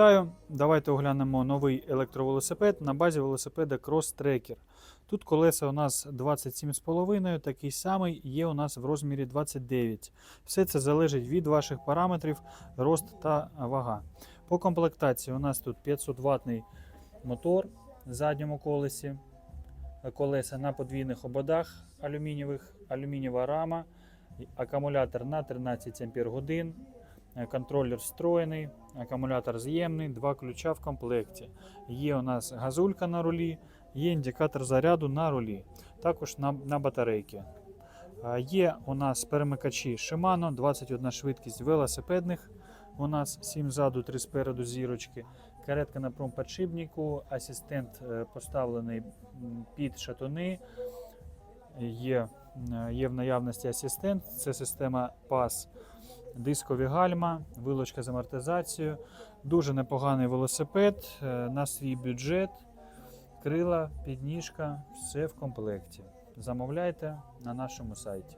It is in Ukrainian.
Вітаю! Давайте оглянемо новий електровелосипед на базі велосипеда Cross Tracker. Тут колеса у нас 27,5, такий самий є у нас в розмірі 29. Все це залежить від ваших параметрів, рост та вага. По комплектації у нас тут 500 ватний мотор в задньому колесі, колеса на подвійних ободах алюмінієвих, алюмінієва рама, акумулятор на 13 Ампер годин. Е, Контролер встроєний, акумулятор з'ємний, два ключа в комплекті. Є у нас газулька на рулі, є індикатор заряду на рулі, також на, на батарейки. Є у нас перемикачі Shimano, 21 швидкість велосипедних. У нас 7 ззаду, 3 спереду зірочки. Каретка на промподшипнику, асистент е, поставлений під шатуни. Є, е, є в наявності асистент, це система PAS дискові гальма, вилочка з амортизацією. Дуже непоганий велосипед е, на свій бюджет, крила, підніжка, все в комплекті. Замовляйте на нашому сайті.